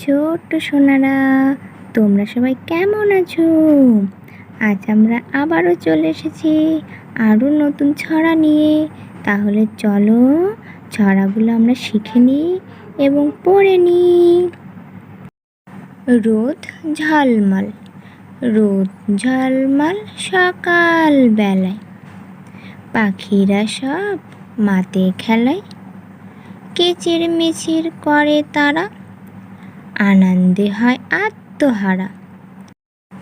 ছোট্ট সোনারা, তোমরা সবাই কেমন আছো? আজ আমরা আবারও চলে এসেছি আরও নতুন ছড়া নিয়ে। তাহলে চলো ছড়াগুলো আমরা শিখে নিই এবং পড়ে নিই। রোদ ঝলমল রোদ ঝলমল সকাল বেলায় পাখিরা সব মাতে খেলায়। কেচির মিচির করে তারা আনন্দে হয় আত্মহারা।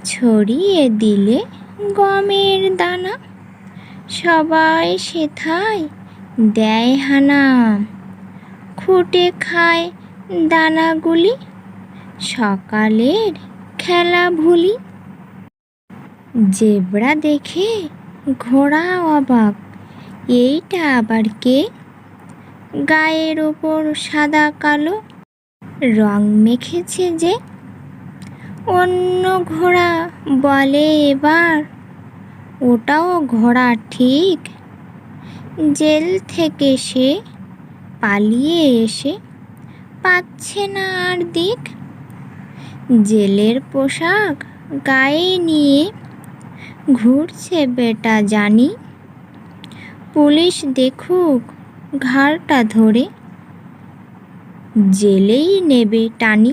ছড়িয়ে দিলে গমের দানা। সবাই সেথায় দেয় হানা। খুঁটে খায় দানাগুলি। সকালের খেলা ভুলি। জেব্রা দেখে ঘোড়া অবাক। এইটা আবার কে? গায়ের ওপর সাদা কালো রং মেখেছে যে। অন্য ঘোড়া বলে এবার, ওটাও ঘোড়া ঠিক। জেল থেকে সে পালিয়ে এসে পাচ্ছে না আর দিক। জেলের পোশাক গায়ে নিয়ে ঘুরছে বেটা জানি। পুলিশ দেখুক ঘাড়টা ধরে জেলেই নেবে টানি।